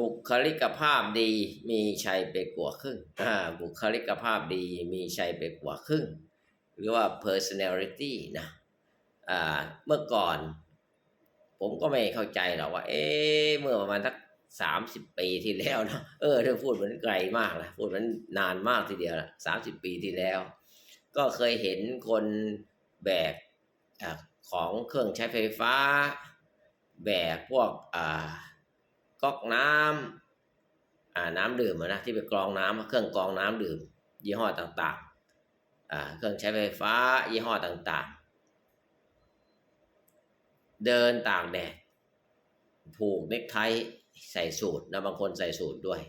บุคลิกภาพดีมีชัยไปกว่าครึ่งอ่าบุคลิกภาพดีมีชัยไปกว่าครึ่ง หรือว่า personality นะอ่าเมื่อก่อน ผมก็ไม่เข้าใจหรอกว่า เอ๊เมื่อประมาณสักสามสิบปีที่แล้วนะเออเรื่อพูดเหมือนไกลมากนะพูดเหมือนนานมากทีเดียวละสามสิบปีที่แล้ว ก็เคยเห็นคนแบกของเครื่องใช้ไฟฟ้า แบกพวกอ่า ก๊อกน้ำอ่าน้ำดื่มนะที่ไปกรองน้ำเครื่องกรองน้ำดื่ม ยี่ห้อต่างๆอ่าเครื่องใช้ไฟฟ้า ยี่ห้อต่างๆ เดินตากแดดผูกเนคไทใส่สูทนะบางคนใส่สูทด้วย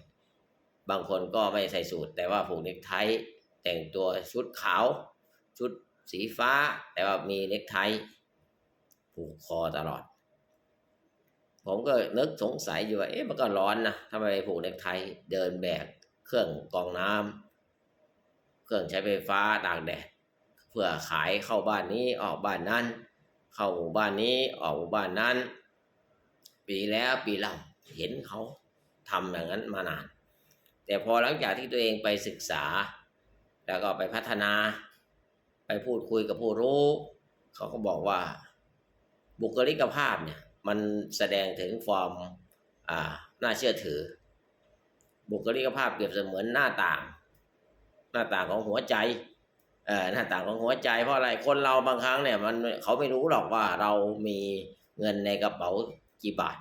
บางคนก็ไม่ใส่สูทแต่ว่าผูกเนคไทแต่งตัวชุดขาว ชุดสีฟ้า แต่ว่ามีเนคไทผูกคอตลอด ผมก็นึกสงสัยอยู่ว่าเอ๊ะมันก็ร้อนนะทำไมผูกเนคไทเดินแบกเครื่องกรองน้ำเครื่องใช้ไฟฟ้าตากแดดเพื่อขายเข้าบ้านนี้ออกบ้านนั้น เข้าหมู่บ้านนี้ออกหมู่บ้านนั้น ปีแล้วปีเล่าเห็นเขาทำอย่างนั้นมานาน แต่พอหลังจากที่ตัวเองไปศึกษา แล้วก็ไปพัฒนา ไปพูดคุยกับผู้รู้ เขาก็บอกว่าบุคลิกภาพเนี่ย มันแสดงถึงความอ่าน่าเชื่อถือ บุคลิกภาพเปรียบเสมือนหน้าต่าง หน้าต่างของหัวใจเอ่อหน้าต่างของหัวใจเพราะอะไรคนเราบางครั้งเนี่ยมันเขาไม่รู้หรอกว่าเรามีเงินในกระเป๋ากี่บาท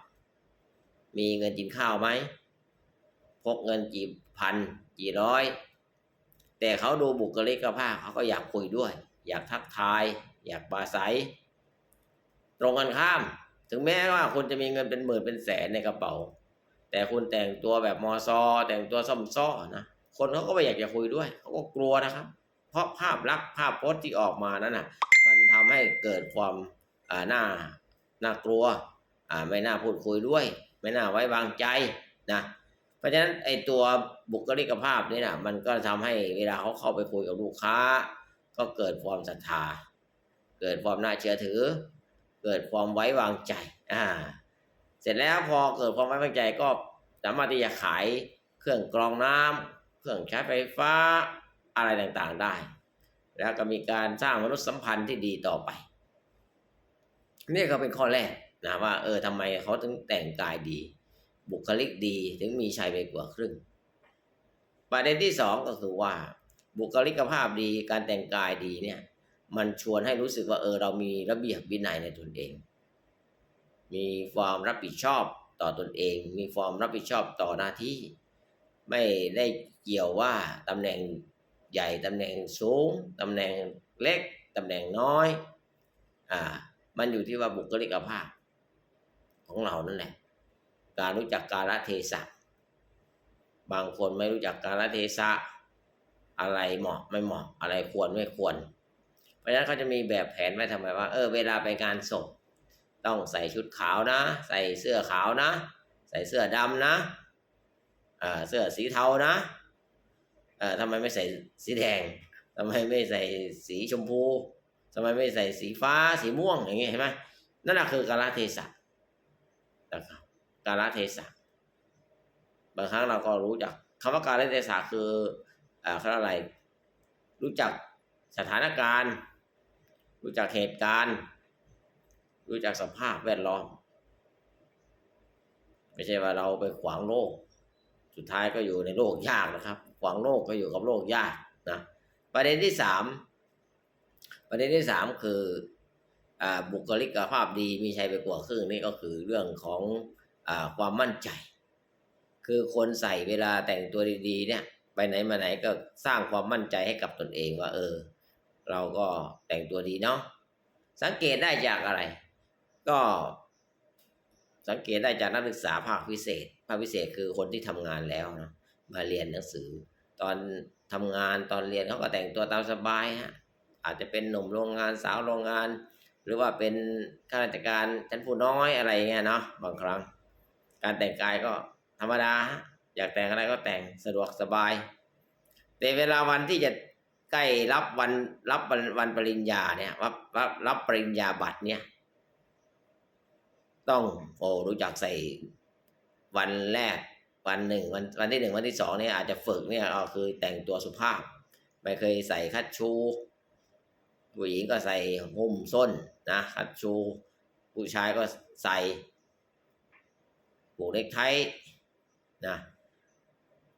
มีเงินกินข้าวไหมพกเงินกี่พันกี่ร้อย แต่เขาดูบุคลิกภาพเขาก็อยากคุยด้วย อยากทักทาย อยากปาศัย ตรงกันข้าม ถึงแม้ว่าคุณจะมีเงินเป็นหมื่นเป็นแสนในกระเป๋า แต่คุณแต่งตัวแบบมอซอ แต่งตัวซ่อมซ้อนะคนเขาก็ไม่อยากจะคุยด้วยเขาก็กลัวนะครับ เพราะภาพลักษณ์ภาพโพสต์ที่ออกมานั้นน่ะ มันทำให้เกิดความอ่าน่าน่ากลัวอ่าไม่น่าพูดคุยด้วย ไม่น่าไว้วางใจนะเพราะฉะนั้นไอตัวบุคลิกภาพนี่นะมันก็ทำให้เวลาเขาเข้าไปคุยกับลูกค้า ก็เกิดความศรัทธา เกิดความน่าเชื่อถือ เกิดความไว้วางใจ อ่า เสร็จแล้วพอเกิดความไว้วางใจก็สามารถที่จะขายเครื่องกรองน้ำเครื่องใช้ไฟฟ้าอะไรต่างๆได้ แล้วก็มีการสร้างมนุษยสัมพันธ์ที่ดีต่อไป นี่ก็เป็นข้อแรกนะว่า เออทำไมเขาถึงแต่งกายดี บุคลิกดีถึงมีชัยไปกว่าครึ่ง ประเด็นที่สองก็คือว่า บุคลิกภาพดีการแต่งกายดีเนี่ย มันชวนให้รู้สึกว่าเออเรามีระเบียบวินัยในตนเอง มีความรับผิดชอบต่อตนเอง มีความรับผิดชอบต่อหน้าที่ ไม่ได้เกี่ยวว่าตำแหน่งใหญ่ตำแหน่งสูงตำแหน่งเล็กตำแหน่งน้อย อ่า มันอยู่ที่ว่าบุคลิกภาพ ของเรานั่นแหละ การรู้จักกาลเทศะ บางคนไม่รู้จักกาลเทศะ อะไรเหมาะไม่เหมาะ อะไรควรไม่ควร ราะฉะนั้นเขาจะมีแบบแผนไว้ทำไมว่า เออ เวลาไปงานศพต้องใส่ชุดขาวนะ ใส่เสื้อขาวนะ ใส่เสื้อดำนะอ่าเสื้อสีเทานะเออทำไมไม่ใส่สีแดงทำไมไม่ใส่สีชมพูทำไมไม่ใส่สีฟ้าสีม่วงอย่างเงี้ยเห็นไหมนั่นแหละคือกาลเทศะนะครับกาลเทศะบางครั้งเราก็รู้จักคำว่ากาลเทศะคืออ่าเขาอะไร รู้จักสถานการณ์ รู้จักเหตุการณ์ รู้จักสภาพแวดล้อม ไม่ใช่ว่าเราไปขวางโลก สุดท้ายก็อยู่ในโลกยากนะครับ ขวางโลกก็อยู่กับโลกยากนะประเด็นที่สามประเด็นที่สามคืออบุคลิกภาพดีมีชัยไปกว่าครึ่งนี่ก็คือเรื่องของอความมั่นใจ คือคนใส่เวลาแต่งตัวดีๆ เนี่ย ไปไหนมาไหนก็สร้างความมั่นใจให้กับตนเองว่า เออ เราก็แต่งตัวดีเนาะสังเกตได้จากอะไร ก็ สังเกตได้จากนักศึกษาภาคพิเศษ ภาคพิเศษคือคนที่ทำงานแล้วนะมาเรียนหนังสือ ตอนทำงานตอนเรียนเขาก็แต่งตัวตามสบายฮะอาจจะเป็นหนุ่มโรงงานสาวโรงงาน หรือว่าเป็นข้าราชการชั้นผู้น้อยอะไรเงี้ยเนาะบางครั้ง การแต่งกายก็ธรรมดา อยากแต่งอะไรก็แต่งสะดวกสบาย แต่เวลาวันที่จะ ใกล้รับวันรับวันวันปริญญาเนี่ยรับรับรับปริญญาบัตรเนี่ย ต้องโอ้รู้จักใส่วันแรกวันหนึ่งวันวันที่หนึ่งวันที่สองเนี่ยอาจจะฝึกเนี่ยก็คือแต่งตัวสุภาพ ไม่เคยใส่คัดชูผู้หญิงก็ใส่หุ้มส้นนะคัดชู ผู้ชายก็ใส่ผูกเนคไทนะ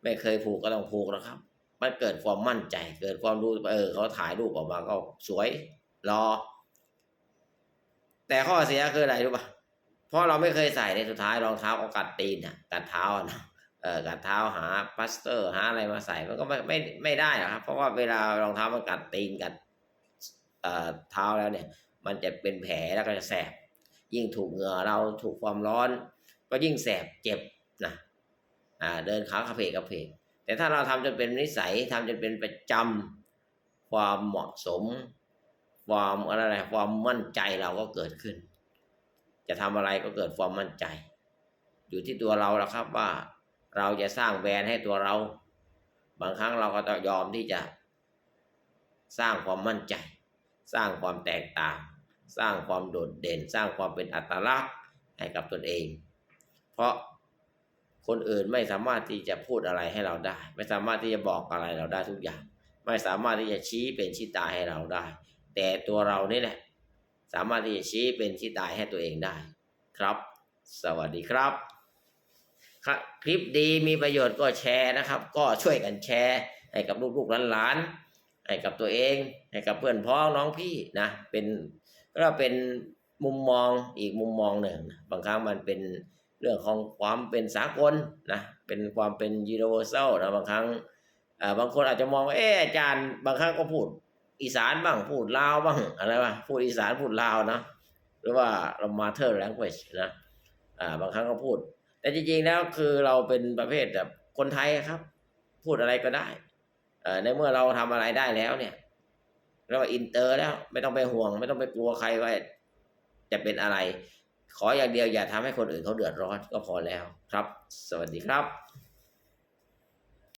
ไม่เคยผูกก็ต้องผูกนะครับ มันเกิดความมั่นใจ เกิดความรู้เออเขาถ่ายรูปออกมาก็สวยรอ แต่ข้อเสียคืออะไรรู้ป่ะเพราะเราไม่เคยใส่ในสุดท้ายรองเท้าก็กัดตีนอะกัดเท้านะเออกัดเท้าหาพลาสเตอร์หาอะไรมาใส่มันก็ไม่ไม่ไม่ได้หรอกครับ เพราะว่าเวลารองเท้ามันกัดตีนกัดเอ่อเท้าแล้วเนี่ย มันจะเป็นแผลแล้วก็จะแสบ ยิ่งถูกเหงื่อเราถูกความร้อน ก็ยิ่งแสบเจ็บนะอ่าเดินขากระเพกกระเพก แต่ถ้าเราทำจนเป็นนิสัยทำจนเป็นประจำความเหมาะสม ความอะไรความมั่นใจเราก็เกิดขึ้น จะทำอะไรก็เกิดความมั่นใจ อยู่ที่ตัวเราแล้วครับว่าเราจะสร้างแบรนด์ให้ตัวเรา บางครั้งเราก็ต้องยอมที่จะ สร้างความมั่นใจ สร้างความแตกต่าง สร้างความโดดเด่น สร้างความเป็นอัตลักษณ์ให้กับตนเอง เพราะ คนอื่นไม่สามารถที่จะพูดอะไรให้เราได้ ไม่สามารถที่จะบอกอะไรเราได้ทุกอย่าง ไม่สามารถที่จะชี้เป็นชี้ตายให้เราได้ แต่ตัวเรานี่แหละสามารถที่จะชี้เป็นชี้ตายให้ตัวเองได้ ครับ สวัสดีครับคลิปดีมีประโยชน์ก็แชร์นะครับ ก็ช่วยกันแชร์ให้กับลูกๆหลานๆให้กับตัวเองให้กับเพื่อนพ้องน้องพี่นะเป็นก็เป็นมุมมองอีกมุมมองหนึ่ง บางครั้งมันเป็น เรื่องของความเป็นสากลนะเป็นความเป็น universal นะบางครั้งอ่าบางคนอาจจะมองว่าเอออาจารย์บางครั้งก็พูดอีสานบ้างพูดลาวบ้างอะไรวะพูดอีสานพูดลาวนะหรือว่าเรา mother language นะอ่าบางครั้งก็พูด แต่จริงๆแล้วคือเราเป็นประเภทแบบคนไทยครับ พูดอะไรก็ได้เอ่อในเมื่อเราทำอะไรได้แล้วเนี่ยเราอินเตอร์แล้วไม่ต้องไปห่วง ไม่ต้องไปกลัวใครว่าจะเป็นอะไร ขออย่างเดียวอย่าทำให้คนอื่นเขาเดือดร้อนก็พอแล้วครับ สวัสดีครับ